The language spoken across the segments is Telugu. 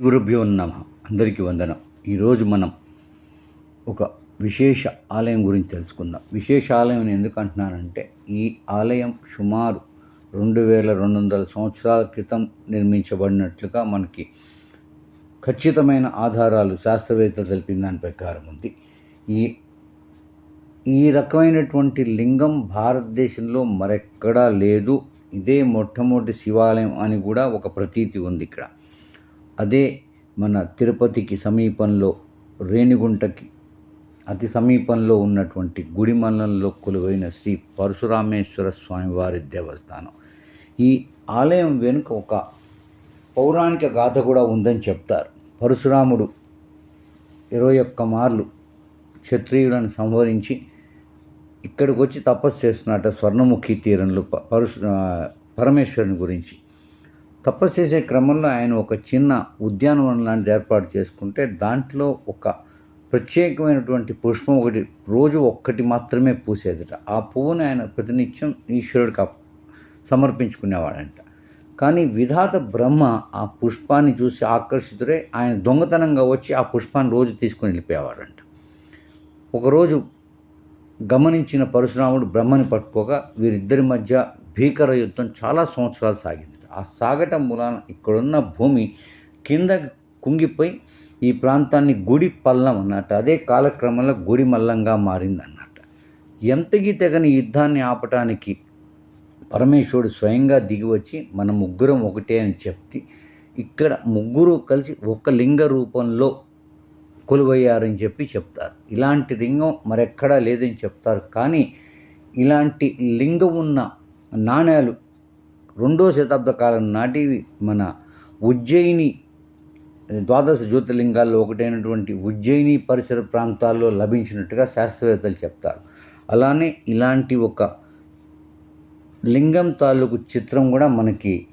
గురుభ్యో నమ. అందరికీ వందనం. ఈరోజు మనం ఒక విశేష ఆలయం గురించి తెలుసుకుందాం. విశేష ఆలయం ఎందుకు అంటున్నానంటే ఈ ఆలయం సుమారు రెండు వేల రెండు వందల సంవత్సరాల క్రితం నిర్మించబడినట్లుగా మనకి ఖచ్చితమైన ఆధారాలు శాస్త్రవేత్తలు తెలిపిన దాని ప్రకారం ఉంది. ఈ ఈ రకమైనటువంటి లింగం భారతదేశంలో మరెక్కడా లేదు. ఇదే మొట్టమొదటి శివాలయం అని కూడా ఒక ప్రతీతి ఉంది ఇక్కడ. అదే మన తిరుపతికి సమీపంలో రేణిగుంటకి అతి సమీపంలో ఉన్నటువంటి గుడిమల్లంలో కొలువైన శ్రీ పరశురామేశ్వర స్వామివారి దేవస్థానం. ఈ ఆలయం వెనుక ఒక పౌరాణిక గాథ కూడా ఉందని చెప్తారు. పరశురాముడు ఇరవై ఒక్క మార్లు క్షత్రియులను సంహరించి ఇక్కడికి వచ్చి తపస్సు చేస్తున్నట్ట స్వర్ణముఖి తీరంలో ప- పరశు పరమేశ్వరుని గురించి. తపస్సు చేసే క్రమంలో ఆయన ఒక చిన్న ఉద్యానవనం లాంటి ఏర్పాటు చేసుకుంటే దాంట్లో ఒక ప్రత్యేకమైనటువంటి పుష్పం ఒకటి రోజు ఒక్కటి మాత్రమే పూసేదట. ఆ పువ్వుని ఆయన ప్రతినిత్యం ఈశ్వరుడికి సమర్పించుకునేవాడంట. కానీ విధాత బ్రహ్మ ఆ పుష్పాన్ని చూసి ఆకర్షితుడై ఆయన దొంగతనంగా వచ్చి ఆ పుష్పాన్ని రోజు తీసుకొని వెళ్ళిపోయేవాడంట. ఒకరోజు గమనించిన పరశురాముడు బ్రహ్మని పట్టుకోగా వీరిద్దరి మధ్య భీకర యుద్ధం చాలా సంవత్సరాలు సాగింది. ఆ సాగటం మూలాన ఇక్కడున్న భూమి కింద కుంగిపోయి ఈ ప్రాంతాన్ని గుడి పల్లం అన్నట్టు అదే కాలక్రమంలో గుడి మల్లంగా మారింది అన్నట్టు ఎంతకి తెగని యుద్ధాన్ని ఆపటానికి పరమేశ్వరుడు స్వయంగా దిగి వచ్చి మన ముగ్గురం ఒకటే అని చెప్పి ఇక్కడ ముగ్గురు కలిసి ఒక లింగ రూపంలో కొలువయ్యారని చెప్పి చెప్తారు. ఇలాంటి లింగం మరెక్కడా లేదని చెప్తారు. కానీ ఇలాంటి లింగం ఉన్న నాణేలు రెండో శతాబ్ద కాలం నాటి మన ఉజ్జయిని ద్వాదశ జ్యోతిర్లింగాల్లో ఒకటైనటువంటి ఉజ్జయిని పరిసర ప్రాంతాల్లో లభించినట్టుగా శాస్త్రవేత్తలు చెప్తారు. అలానే ఇలాంటి ఒక లింగం తాలూకు చిత్రం కూడా మనకి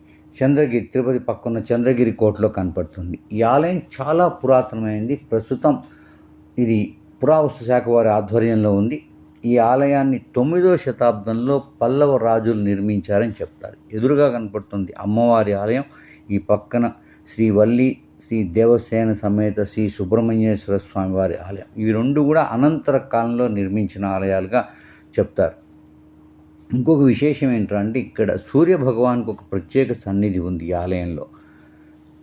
చంద్రగిరి తిరుపతి పక్కన చంద్రగిరి కోటలో కనపడుతుంది. ఈ ఆలయం చాలా పురాతనమైంది. ప్రస్తుతం ఇది పురావస్తు శాఖ వారి ఆధ్వర్యంలో ఉంది. ఈ ఆలయాన్ని తొమ్మిదో శతాబ్దంలో పల్లవ రాజులు నిర్మించారని చెప్తారు. ఎదురుగా కనపడుతుంది అమ్మవారి ఆలయం. ఈ పక్కన శ్రీ వల్లి శ్రీ దేవసేన సమేత శ్రీ సుబ్రహ్మణ్యేశ్వర స్వామి వారి ఆలయం. ఇవి రెండు కూడా అనంతర కాలంలో నిర్మించిన ఆలయాలుగా చెప్తారు. ఇంకొక విశేషం ఏంటంటే ఇక్కడ సూర్య భగవాన్కు ఒక ప్రత్యేక సన్నిధి ఉంది ఈ ఆలయంలో.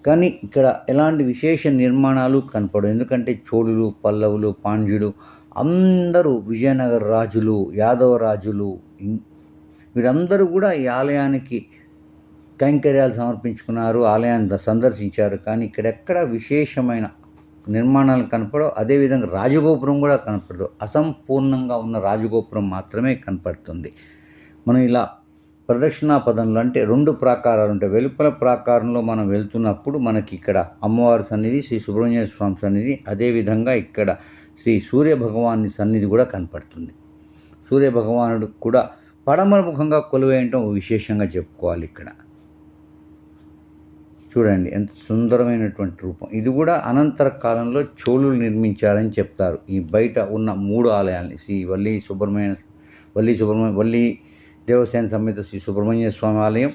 కానీ ఇక్కడ ఎలాంటి విశేష నిర్మాణాలు కనపడవు. ఎందుకంటే చోళులు పల్లవులు పాండ్యులు అందరూ విజయనగర రాజులు యాదవ రాజులు వీరందరూ కూడా ఈ ఆలయానికి కైంకర్యాలు సమర్పించుకున్నారు ఆలయాన్ని సందర్శించారు. కానీ ఇక్కడెక్కడ విశేషమైన నిర్మాణాలు కనపడవు అదేవిధంగా రాజగోపురం కూడా కనపడదు. అసంపూర్ణంగా ఉన్న రాజగోపురం మాత్రమే కనపడుతుంది. మనం ఇలా ప్రదక్షిణా పదంలో అంటే రెండు ప్రాకారాలు ఉంటాయి. వెలుపల ప్రాకారంలో మనం వెళ్తున్నప్పుడు మనకి ఇక్కడ అమ్మవారి సన్నిధి శ్రీ సుబ్రహ్మణ్య స్వామి సన్నిధి అదేవిధంగా ఇక్కడ శ్రీ సూర్యభగవాని సన్నిధి కూడా కనపడుతుంది. సూర్య భగవానుడు కూడా పడమర ముఖంగా కొలువేయటం విశేషంగా చెప్పుకోవాలి ఇక్కడ. చూడండి ఎంత సుందరమైనటువంటి రూపం. ఇది కూడా అనంతర కాలంలో చోళులు నిర్మించారని చెప్తారు. ఈ బయట ఉన్న మూడు ఆలయాల్ని శ్రీ వల్లి సుబ్రహ్మణ్య వల్లి సుబ్రహ్మణ్య వల్లి దేవసేన సమేత శ్రీ సుబ్రహ్మణ్య స్వామి ఆలయం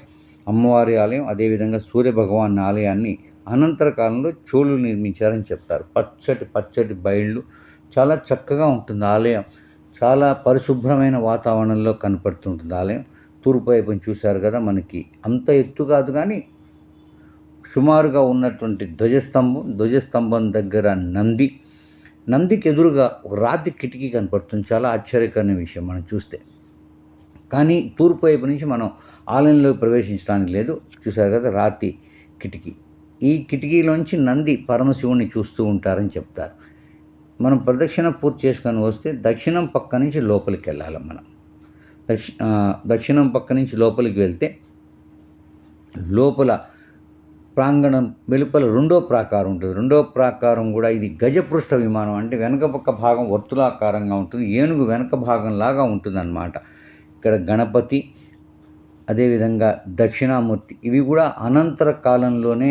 అమ్మవారి ఆలయం అదేవిధంగా సూర్య భగవాన్ ఆలయాన్ని అనంతర కాలంలో చోళులు నిర్మించారని చెప్తారు. పచ్చటి పచ్చటి బయళ్ళు చాలా చక్కగా ఉంటుంది ఆలయం. చాలా పరిశుభ్రమైన వాతావరణంలో కనపడుతుంటుంది ఆలయం. తూర్పు వైపున చూశారు కదా మనకి. అంత ఎత్తు కాదు కానీ సుమారుగా ఉన్నటువంటి ధ్వజస్తంభం ధ్వజస్తంభం దగ్గర నంది. నందికి ఎదురుగా ఒక రాతి కిటికీ కనపడుతుంది. చాలా ఆశ్చర్యకరమైన విషయం మనం చూస్తే. కానీ తూర్పు వైపు నుంచి మనం ఆలయంలోకి ప్రవేశించడానికి లేదు. చూశారు కదా రాతి కిటికీ. ఈ కిటికీలోంచి నంది పరమశివుణ్ణి చూస్తూ ఉంటారని చెప్తారు. మనం ప్రదక్షిణ పూర్తి చేసుకొని వస్తే దక్షిణం పక్క నుంచి లోపలికి వెళ్ళాలి మనం. దక్షి దక్షిణం పక్క నుంచి లోపలికి వెళ్తే లోపల ప్రాంగణం వెలుపల రెండో ప్రాకారం ఉంటుంది. రెండో ప్రాకారం కూడా ఇది గజపృష్ఠ విమానం అంటే వెనక పక్క భాగం వర్తులాకారంగా ఉంటుంది. ఏనుగు వెనక భాగం లాగా ఉంటుంది ఇక్కడ గణపతి అదేవిధంగా దక్షిణామూర్తి ఇవి కూడా అనంతర కాలంలోనే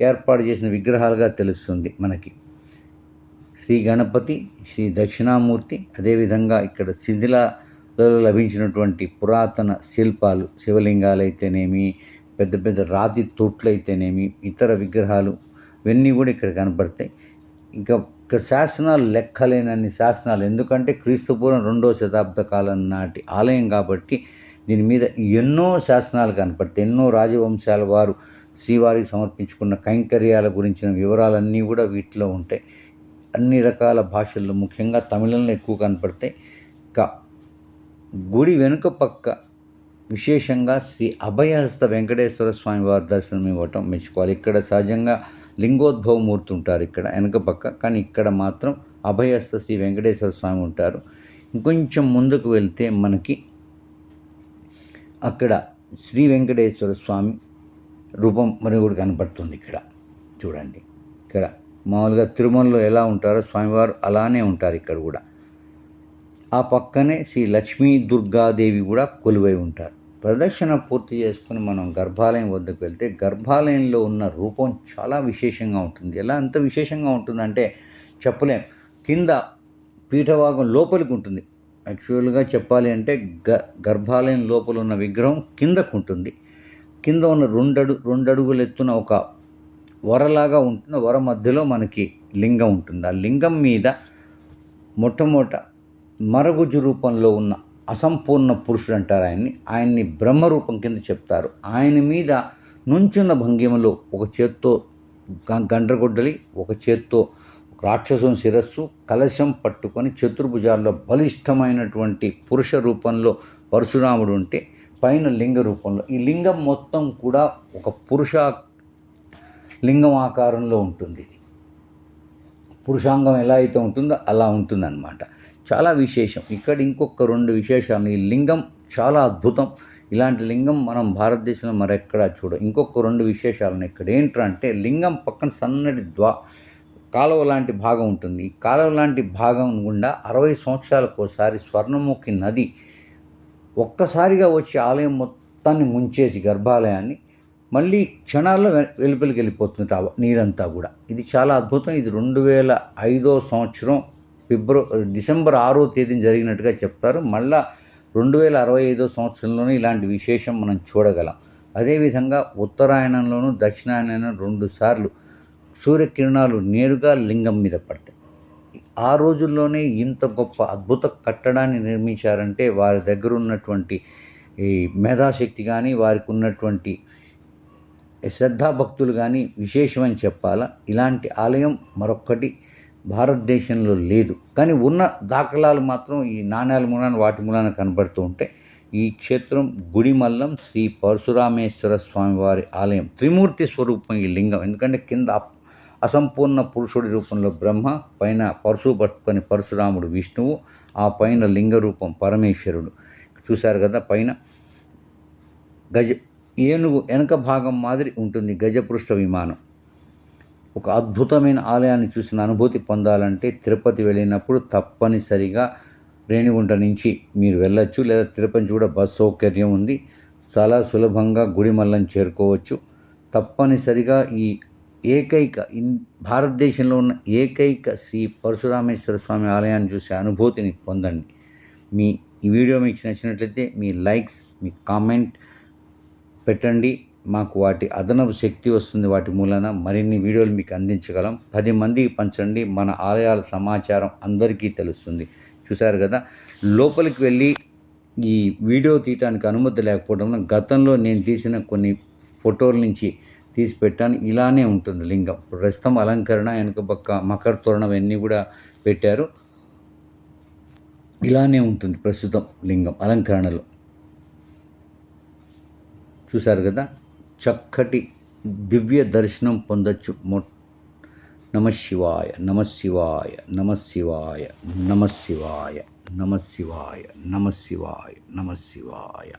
ఏర్పాటు చేసిన విగ్రహాలుగా తెలుస్తుంది మనకి. శ్రీ గణపతి శ్రీ దక్షిణామూర్తి అదేవిధంగా ఇక్కడ శిథిలలో లభించినటువంటి పురాతన శిల్పాలు శివలింగాలు అయితేనేమి పెద్ద పెద్ద రాతి తొట్లైతేనేమి అయితేనేమి ఇతర విగ్రహాలు ఇవన్నీ కూడా ఇక్కడ కనపడతాయి. ఇంకా ఇక్కడ శాసనాలు లెక్కలేనన్ని శాసనాలు. ఎందుకంటే క్రీస్తుపూర్వం రెండో శతాబ్ద కాలం నాటి ఆలయం కాబట్టి దీని మీద ఎన్నో శాసనాలు కనపడతాయి. ఎన్నో రాజవంశాల వారు శ్రీవారికి సమర్పించుకున్న కైంకర్యాల గురించిన వివరాలన్నీ కూడా వీటిలో ఉంటాయి. అన్ని రకాల భాషల్లో ముఖ్యంగా తమిళంలో ఎక్కువ కనపడతాయి క. గుడి వెనుక పక్క విశేషంగా శ్రీ అభయహస్త వెంకటేశ్వర స్వామి వారి దర్శనం ఇవ్వటం మెచ్చుకోవాలి. ఇక్కడ సహజంగా లింగోద్భవ మూర్తి ఉంటారు ఇక్కడ వెనక పక్క కానీ ఇక్కడ మాత్రం అభయహస్త శ్రీ వెంకటేశ్వర స్వామి ఉంటారు. ఇంకొంచెం ముందుకు వెళ్తే మనకి అక్కడ శ్రీ వెంకటేశ్వర స్వామి రూపం మరి కూడా కనపడుతుంది ఇక్కడ. చూడండి. ఇక్కడ మామూలుగా తిరుమలలో ఎలా ఉంటారో స్వామివారు అలానే ఉంటారు ఇక్కడ కూడా. ఆ పక్కనే శ్రీ లక్ష్మీ దుర్గాదేవి కూడా కొలువై ఉంటారు. ప్రదక్షిణ పూర్తి చేసుకుని మనం గర్భాలయం వద్దకు వెళ్తే గర్భాలయంలో ఉన్న రూపం చాలా విశేషంగా ఉంటుంది. ఎలా అంత విశేషంగా ఉంటుందంటే చెప్పలేం. కింద పీఠభాగం లోపలికి ఉంటుంది. యాక్చువల్గా చెప్పాలి అంటే గ గర్భాలయం లోపల ఉన్న విగ్రహం కిందకు ఉంటుంది. కింద ఉన్న రెండడు రెండడుగులు ఎత్తున ఒక వరలాగా ఉంటుంది వర మధ్యలో మనకి లింగం ఉంటుంది. ఆ లింగం మీద మొట్టమొదట మరగుజు రూపంలో ఉన్న అసంపూర్ణ పురుషుడు అంటారు ఆయన్ని. ఆయన్ని బ్రహ్మరూపం కింద చెప్తారు. ఆయన మీద నుంచున్న భంగిమలో ఒక చేత్తో గండ్రగొడ్డలి ఒక చేత్తో రాక్షసుని శిరస్సు కలశం పట్టుకొని చతుర్భుజాల్లో బలిష్టమైనటువంటి పురుష రూపంలో పరశురాముడు ఉంటే పైన లింగ రూపంలో. ఈ లింగం మొత్తం కూడా ఒక పురుష లింగం ఆకారంలో ఉంటుంది ఇది. పురుషాంగం ఎలా అయితే ఉంటుందో అలా ఉంటుందన్నమాట. చాలా విశేషం. ఇక్కడ ఇంకొక రెండు విశేషాలు. ఈ లింగం చాలా అద్భుతం. ఇలాంటి లింగం మనం భారతదేశంలో మరెక్కడా చూడ ఇంకొక రెండు విశేషాలను ఇక్కడ ఏంటంటే లింగం పక్కన సన్నటి ద్వా కాలువ లాంటి భాగం ఉంటుంది. ఈ కాలువ లాంటి భాగం గుండా అరవై సంవత్సరాలకు ఒకసారి స్వర్ణముఖి నది ఒక్కసారిగా వచ్చి ఆలయం మొత్తాన్ని ముంచేసి గర్భాలయాన్ని మళ్ళీ క్షణాల్లో వెలుపలికి వెళ్ళిపోతుంది ఆ నీరంతా కూడా. ఇది చాలా అద్భుతం. ఇది రెండు వేల ఐదో సంవత్సరం ఫిబ్రవరి డిసెంబర్ ఆరో తేదీన జరిగినట్టుగా చెప్తారు. మళ్ళా రెండు వేల అరవై ఐదో సంవత్సరంలోనే ఇలాంటి విశేషం మనం చూడగలం. అదేవిధంగా ఉత్తరాయణంలోనూ దక్షిణాయనంలో రెండు సార్లు సూర్యకిరణాలు నేరుగా లింగం మీద పడతాయి. ఆ రోజుల్లోనే ఇంత గొప్ప అద్భుత కట్టడాన్ని నిర్మించారంటే వారి దగ్గర ఉన్నటువంటి ఈ మేధాశక్తి కానీ వారికి ఉన్నటువంటి శ్రద్ధాభక్తులు కానీ విశేషమని చెప్పాలా? ఇలాంటి ఆలయం మరొక్కటి భారతదేశంలో లేదు. కానీ ఉన్న దాఖలాలు మాత్రం ఈ నాణ్యాల మూలాన వాటి మూలాన కనబడుతూ ఉంటాయి ఈ క్షేత్రం గుడిమల్లం శ్రీ పరశురామేశ్వర స్వామివారి ఆలయం. త్రిమూర్తి స్వరూపం ఈ లింగం. ఎందుకంటే కింద అసంపూర్ణ పురుషుడి రూపంలో బ్రహ్మ పైన పరశు పట్టుకొని పరశురాముడు విష్ణువు ఆ పైన లింగ రూపం పరమేశ్వరుడు. చూశారు కదా పైన గజ ఏనుగు వెనక భాగం మాదిరి ఉంటుంది గజపృష్ఠ విమానం. ఒక అద్భుతమైన ఆలయాన్ని చూసిన అనుభూతి పొందాలంటే తిరుపతి వెళ్ళినప్పుడు తప్పనిసరిగా రేణిగుంట నుంచి మీరు వెళ్ళొచ్చు. లేదా తిరుపతి కూడా బస్ సౌకర్యం ఉంది. చాలా సులభంగా గుడిమల్లం చేరుకోవచ్చు. తప్పనిసరిగా ఈ ఏకైక ఇన్ భారతదేశంలో ఉన్న ఏకైక శ్రీ పరశురామేశ్వర స్వామి ఆలయాన్ని చూసే అనుభూతిని పొందండి. మీ ఈ వీడియో మీకు నచ్చినట్లయితే మీ లైక్స్ మీ కామెంట్ పెట్టండి. మాకు వాటి అదనపు శక్తి వస్తుంది. వాటి మూలన మరిన్ని వీడియోలు మీకు అందించగలం. పది మందికి పంచండి. మన ఆలయాల సమాచారం అందరికీ తెలుస్తుంది. చూశారు కదా? లోపలికి వెళ్ళి ఈ వీడియో తీయటానికి అనుమతి లేకపోవడం గతంలో నేను తీసిన కొన్ని ఫోటోల నుంచి తీసి పెట్టాను. ఇలానే ఉంటుంది లింగం. ప్రస్తుతం అలంకరణ వెనుక పక్క మకర తోరణం అన్నీ కూడా పెట్టారు. ఇలానే ఉంటుంది ప్రస్తుతం లింగం అలంకరణలో. చూశారు కదా? చక్కటి దివ్య దర్శనం పొందొచ్చు. మొ నమశివాయ నమశివాయ నమశివాయ నమశివాయ నమశివాయ నమశివాయ నమశివాయ